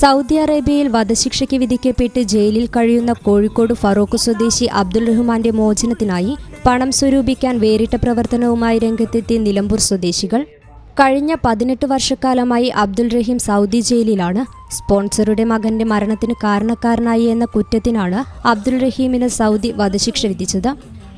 Saudi അറേബ്യയിൽ വധശിക്ഷയ്ക്ക് വിധിക്കപ്പെട്ട് ജയിലിൽ കഴിയുന്ന കോഴിക്കോട് ഫറൂഖ് സ്വദേശി അബ്ദുൾ റഹ്മാന്റെ മോചനത്തിനായി പണം സ്വരൂപിക്കാൻ വേറിട്ട പ്രവർത്തനവുമായി രംഗത്തെത്തിയ നിലമ്പൂർ സ്വദേശികൾ കഴിഞ്ഞ പതിനെട്ട് വർഷക്കാലമായി അബ്ദുൽ റഹീം സൗദി ജയിലിലാണ്. സ്പോൺസറുടെ മകന്റെ മരണത്തിന് കാരണക്കാരനായി എന്ന കുറ്റത്തിനാണ് അബ്ദുൽ റഹീമിന് സൗദി വധശിക്ഷ വിധിച്ചത്.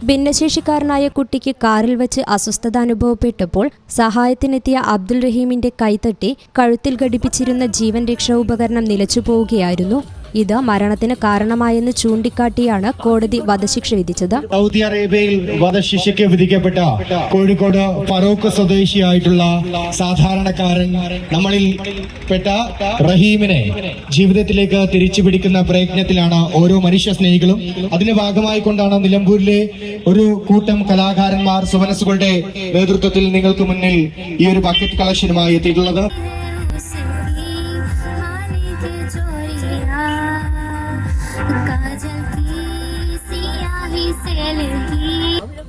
ഭിന്നശേഷിക്കാരനായ കുട്ടിക്ക് കാറിൽ വെച്ച് അസ്വസ്ഥത അനുഭവപ്പെട്ടപ്പോൾ സഹായത്തിനെത്തിയ അബ്ദുൽ റഹീമിന്റെ കൈതട്ടി കഴുത്തിൽ ഘടിപ്പിച്ചിരുന്ന ജീവൻ രക്ഷാ ഉപകരണം നിലച്ചു പോവുകയായിരുന്നു. ഇത് മരണത്തിന് കാരണമായെന്ന് ചൂണ്ടിക്കാട്ടിയാണ് കോടതി വധശിക്ഷ വിധിച്ചത്. സൗദി അറേബ്യയിൽ വധശിക്ഷയ്ക്ക് വിധിക്കപ്പെട്ട കോഴിക്കോട് ഫറൂഖ് സ്വദേശിയായിട്ടുള്ള സാധാരണക്കാരൻ നമ്മളിൽ പെട്ട റഹീമിനെ ജീവിതത്തിലേക്ക് തിരിച്ചു പിടിക്കുന്ന പ്രയത്നത്തിലാണ് ഓരോ മനുഷ്യ സ്നേഹികളും. അതിന്റെ ഭാഗമായി കൊണ്ടാണ് നിലമ്പൂരിലെ ഒരു കൂട്ടം കലാകാരന്മാർ സുമനസുകളുടെ നേതൃത്വത്തിൽ നിങ്ങൾക്ക് മുന്നിൽ ഈ ഒരു ബക്കറ്റ് കളക്ഷനുമായി എത്തിയിട്ടുള്ളത്.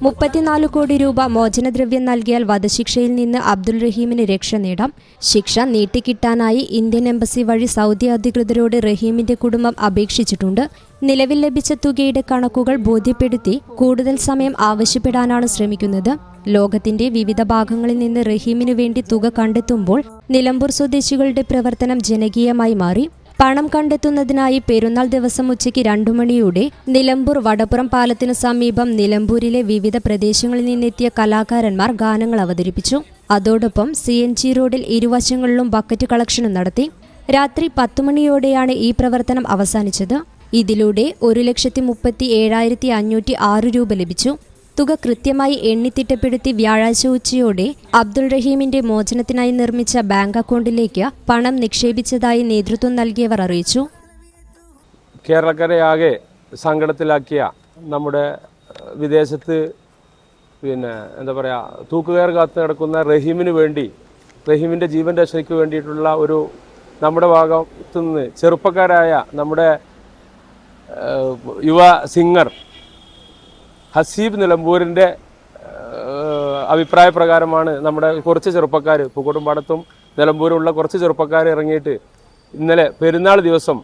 മുപ്പത്തിനാല് കോടി രൂപ മോചനദ്രവ്യം നൽകിയാൽ വധശിക്ഷയിൽ നിന്ന് അബ്ദുൾ റഹീമിന് രക്ഷ നേടാം. ശിക്ഷ നീട്ടിക്കിട്ടാനായി ഇന്ത്യൻ എംബസി വഴി സൗദി അധികൃതരോട് റഹീമിന്റെ കുടുംബം അപേക്ഷിച്ചിട്ടുണ്ട്. നിലവിൽ ലഭിച്ച തുകയുടെ കണക്കുകൾ ബോധ്യപ്പെടുത്തി കൂടുതൽ സമയം ആവശ്യപ്പെടാനാണ് ശ്രമിക്കുന്നത്. ലോകത്തിന്റെ വിവിധ ഭാഗങ്ങളിൽ നിന്ന് റഹീമിനു വേണ്ടി തുക കണ്ടെത്തുമ്പോൾ നിലമ്പൂർ സ്വദേശികളുടെ പ്രവർത്തനം ജനകീയമായി മാറി. പണം കണ്ടെത്തുന്നതിനായി പെരുന്നാൾ ദിവസം ഉച്ചയ്ക്ക് രണ്ടു മണിയോടെ നിലമ്പൂർ വടപ്പുറം പാലത്തിനു സമീപം നിലമ്പൂരിലെ വിവിധ പ്രദേശങ്ങളിൽ നിന്നെത്തിയ കലാകാരന്മാർ ഗാനങ്ങൾ അവതരിപ്പിച്ചു. അതോടൊപ്പം സി എൻ ജി റോഡിൽ ഇരുവശങ്ങളിലും ബക്കറ്റ് കളക്ഷനും നടത്തി. രാത്രി പത്തുമണിയോടെയാണ് ഈ പ്രവർത്തനം അവസാനിച്ചത്. ഇതിലൂടെ ഒരു ലക്ഷത്തി മുപ്പത്തി ഏഴായിരത്തി അഞ്ഞൂറ്റി ആറ് രൂപ ലഭിച്ചു. തുക കൃത്യമായി എണ്ണിത്തിട്ടപ്പെടുത്തി വ്യാഴാഴ്ച ഉച്ചയോടെ അബ്ദുൾ റഹീമിന്റെ മോചനത്തിനായി നിർമ്മിച്ച ബാങ്ക് അക്കൗണ്ടിലേക്ക് പണം നിക്ഷേപിച്ചതായി നേതൃത്വം നൽകിയവർ അറിയിച്ചു. കേരളക്കരെ ആകെ സങ്കടത്തിലാക്കിയ നമ്മുടെ വിദേശത്ത് പിന്നെ എന്താ പറയുക തൂക്കുകയർ കാത്ത് നടക്കുന്ന റഹീമിന് വേണ്ടി റഹീമിന്റെ ജീവൻ രക്ഷയ്ക്ക് വേണ്ടിയിട്ടുള്ള ഒരു നമ്മുടെ ഭാഗത്തു നിന്ന് ചെറുപ്പക്കാരായ നമ്മുടെ യുവ സിംഗർ ഹസീബ് നിലമ്പൂരിന്റെ അഭിപ്രായ പ്രകാരമാണ് നമ്മുടെ കുറച്ച് ചെറുപ്പക്കാർ പൂക്കോട്ടുംപാടത്തും നിലമ്പൂരുമുള്ള കുറച്ച് ചെറുപ്പക്കാർ ഇറങ്ങിയിട്ട് ഇന്നലെ പെരുന്നാൾ ദിവസം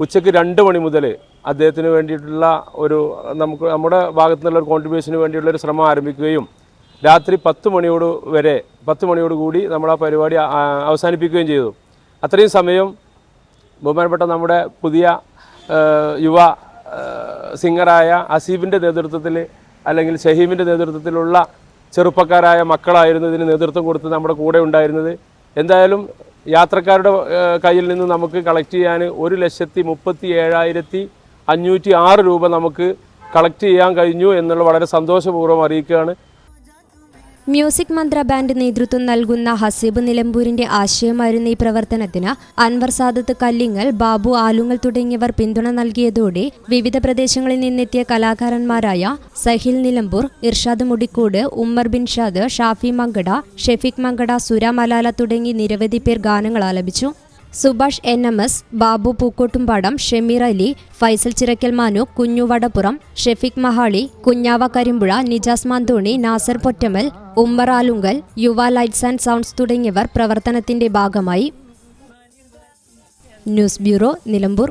ഉച്ചയ്ക്ക് രണ്ട് മണി മുതൽ അദ്ദേഹത്തിന് വേണ്ടിയിട്ടുള്ള ഒരു നമുക്ക് നമ്മുടെ ഭാഗത്തു നിന്നുള്ള ഒരു കോൺട്രിബ്യൂഷന് വേണ്ടിയുള്ള ഒരു ശ്രമം ആരംഭിക്കുകയും രാത്രി പത്ത് മണിയോട് വരെ പത്ത് മണിയോട് കൂടി നമ്മൾ ആ പരിപാടി അവസാനിപ്പിക്കുകയും ചെയ്തു. അത്രയും സമയം ബഹുമാനപ്പെട്ട നമ്മുടെ പുതിയ യുവ സിംഗറായ അസീബിന്റെ നേതൃത്വത്തിൽ അല്ലെങ്കിൽ ഷഹീമിന്റെ നേതൃത്വത്തിലുള്ള ചെറുപ്പക്കാരായ മക്കളായിരുന്നു ഇതിന് നേതൃത്വം കൊടുത്ത് നമ്മുടെ കൂടെ ഉണ്ടായിരുന്നത്. എന്തായാലും യാത്രക്കാരുടെ കയ്യിൽ നിന്ന് നമുക്ക് കളക്ട് ചെയ്യാൻ ഒരു ലക്ഷത്തി മുപ്പത്തി ഏഴായിരത്തി അഞ്ഞൂറ്റി ആറ് രൂപ നമുക്ക് കളക്ട് ചെയ്യാൻ കഴിഞ്ഞു എന്നുള്ള വളരെ സന്തോഷപൂർവം അറിയിക്കുകയാണ്. മ്യൂസിക് മന്ത്ര ബാൻഡ് നേതൃത്വം നൽകുന്ന ഹസീബ് നിലമ്പൂരിന്റെ ആശയമായിരുന്ന ഈ പ്രവർത്തനത്തിന്. അൻവർ സാദത്ത് കല്ലിങ്ങൽ ബാബു ആലുങ്ങൽ തുടങ്ങിയവർ പിന്തുണ നൽകിയതോടെ വിവിധ പ്രദേശങ്ങളിൽ നിന്നെത്തിയ കലാകാരന്മാരായ സഹിൽ നിലമ്പൂർ ഇർഷാദ് മുടിക്കോട് ഉമ്മർ ബിൻ ഷാദ് ഷാഫി മങ്കട ഷെഫീഖ് മങ്കട സുര മലാല തുടങ്ങി നിരവധി പേർ ഗാനങ്ങൾ ആലപിച്ചു. Subhash N M S Babu Pookkottumpadam Shameer Ali Faisal Chirakkal Manu Kunju Vadapuram Shefeeq മഹാളി കുഞ്ഞാവ കരിമ്പുഴ നിജാസ് മാന്തോണി നാസർ പൊറ്റമൽ ഉമ്മർ ആലുങ്കൽ യുവ ലൈറ്റ്സ് ആൻഡ് സൗണ്ട്സ് തുടങ്ങിയവർ പ്രവർത്തനത്തിന്റെ ഭാഗമായി. News bureau Nilambur.